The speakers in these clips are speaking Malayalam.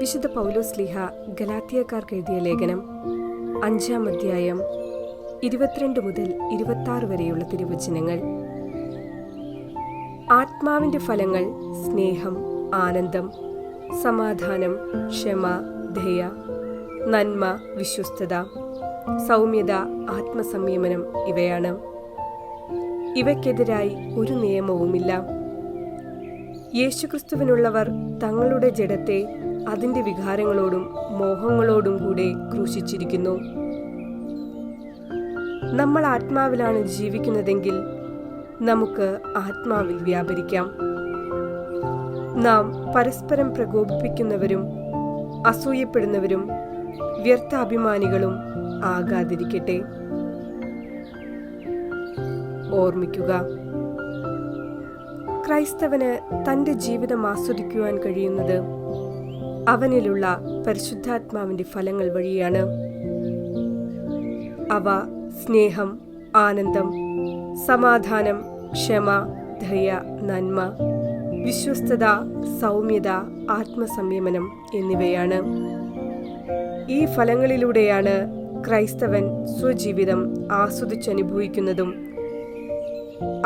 വിശുദ്ധ പൗലോസ് ലിഹ ഗലാത്തിയക്കാർക്ക് എഴുതിയ ലേഖനം അഞ്ചാം അധ്യായം ഇരുപത്തിരണ്ട് മുതൽ ഇരുപത്തി വരെയുള്ള തിരുവചനങ്ങൾ. ആത്മാവിന്റെ ഫലങ്ങൾ സ്നേഹം ആനന്ദം സമാധാനം ക്ഷമ ദയ നന്മ വിശ്വസ്തത സൗമ്യത ആത്മസംയമനം ഇവയാണ്. ഇവയ്ക്കെതിരായി ഒരു നിയമവുമില്ല. യേശുക്രിസ്തുവിനുള്ളവർ തങ്ങളുടെ ജഡത്തെ അതിന്റെ വികാരങ്ങളോടും മോഹങ്ങളോടും കൂടെ ക്രൂശിച്ചിരിക്കുന്നു. നമ്മൾ ആത്മാവിലാണ് ജീവിക്കുന്നതെങ്കിൽ നമുക്ക് ആത്മാവിൽ വ്യാപരിക്കാം. നാം പരസ്പരം പ്രകോപിപ്പിക്കുന്നവരും അസൂയപ്പെടുന്നവരും വ്യർത്ഥാഭിമാനികളും ആകാതിരിക്കട്ടെ. ഓർമ്മിക്കുക ക്രൈസ്തവന് തന്റെ ജീവിതം ആസ്വദിക്കുവാൻ കഴിയുന്നത് അവനിലുള്ള പരിശുദ്ധാത്മാവിന്റെ ഫലങ്ങൾ വഴിയാണ്. അവ സ്നേഹം ആനന്ദം സമാധാനം ക്ഷമ ദയ നന്മ വിശ്വസ്തത സൗമ്യത ആത്മസംയമനം എന്നിവയാണ്. ഈ ഫലങ്ങളിലൂടെയാണ് ക്രൈസ്തവൻ സ്വജീവിതം ആസ്വദിച്ചനുഭവിക്കുന്നതും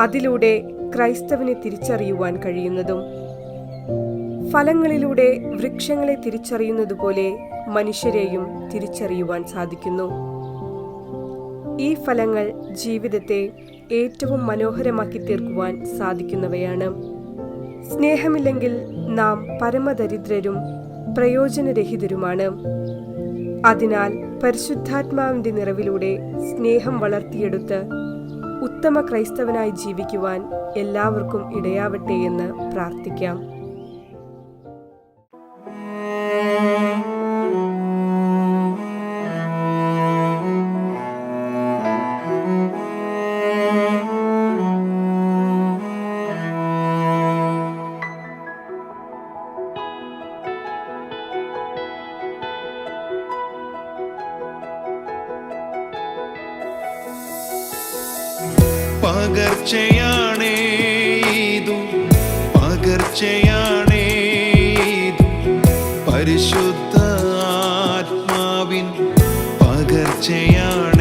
അതിലൂടെ ക്രൈസ്തവനെ തിരിച്ചറിയുവാൻ കഴിയുന്നതും. ഫലങ്ങളിലൂടെ വൃക്ഷങ്ങളെ തിരിച്ചറിയുന്നതുപോലെ മനുഷ്യരെയും തിരിച്ചറിയുവാൻ സാധിക്കുന്നു. ഈ ഫലങ്ങൾ ജീവിതത്തെ ഏറ്റവും മനോഹരമാക്കി തീർക്കുവാൻ സാധിക്കുന്നവയാണ്. സ്നേഹമില്ലെങ്കിൽ നാം പരമദരിദ്രരും പ്രയോജനരഹിതരുമാണ്. അതിനാൽ പരിശുദ്ധാത്മാവിന്റെ നിറവിലൂടെ സ്നേഹം വളർത്തിയെടുത്ത് ഉത്തമ ക്രൈസ്തവനായി ജീവിക്കുവാൻ എല്ലാവർക്കും ഇടയാവട്ടെ എന്ന് പ്രാർത്ഥിക്കാം. പകർച്ചയാണേ ഇതു. പകർച്ചയാണേ ഇതു. പരിശുദ്ധ ആത്മാവിൻ പകർച്ചയാണേ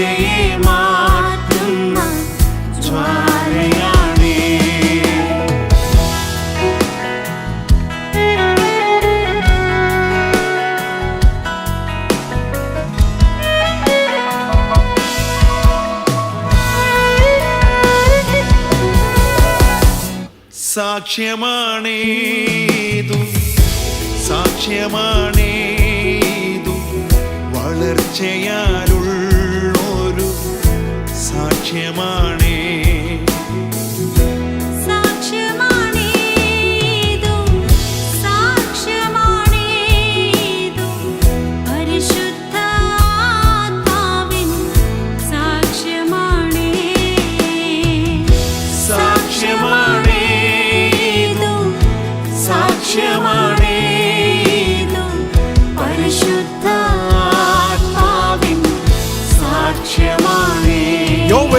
ദിശയെ മാറ്റുന്ന ജ്വാലയാണേ സാക്ഷ്യമാണേതും സാക്ഷ്യമാണേതും വളർച്ചയാലുള്ള സാക്ഷ്യമാണേ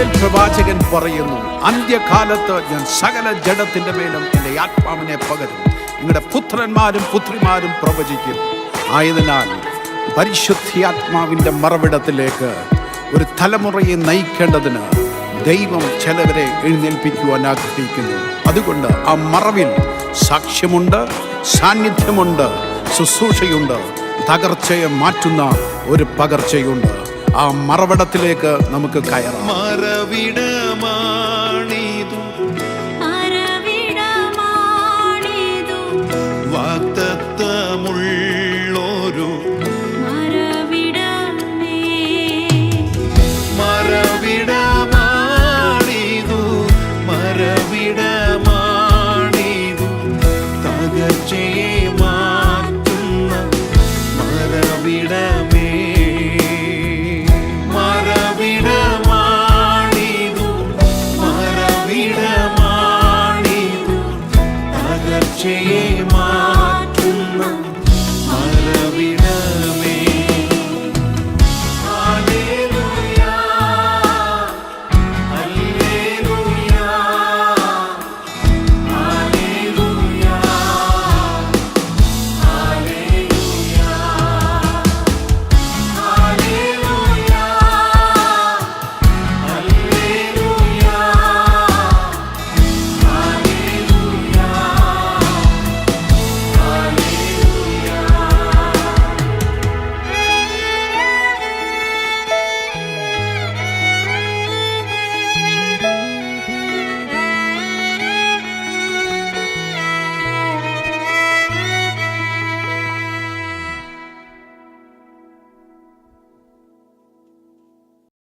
യോവേൽ പ്രവാചകൻ പറയുന്നു അന്ത്യകാലത്ത് ഞാൻ സകല ജഡത്തിന്റെ മേലും എന്റെ ആത്മാവിനെ പകരും നിങ്ങളുടെ പുത്രന്മാരും പുത്രിമാരും പ്രവചിക്കും ആയതിനാൽ പരിശുദ്ധിയാത്മാവിന്റെ മറവിടത്തിലേക്ക് ഒരു തലമുറയെ നയിക്കേണ്ടതിന് ദൈവം ചിലവരെ എഴുന്നേൽപ്പിക്കുവാൻ ആഗ്രഹിക്കുന്നു. അതുകൊണ്ട് ആ മറവിൽ സാക്ഷ്യമുണ്ട് സാന്നിധ്യമുണ്ട് ശുശ്രൂഷയുണ്ട് തകർച്ചയെ മാറ്റുന്ന ഒരു പകർച്ചയുണ്ട്. ആ മറവിടത്തിലേക്ക് നമുക്ക് കയറാം. മറവിടമാണിതു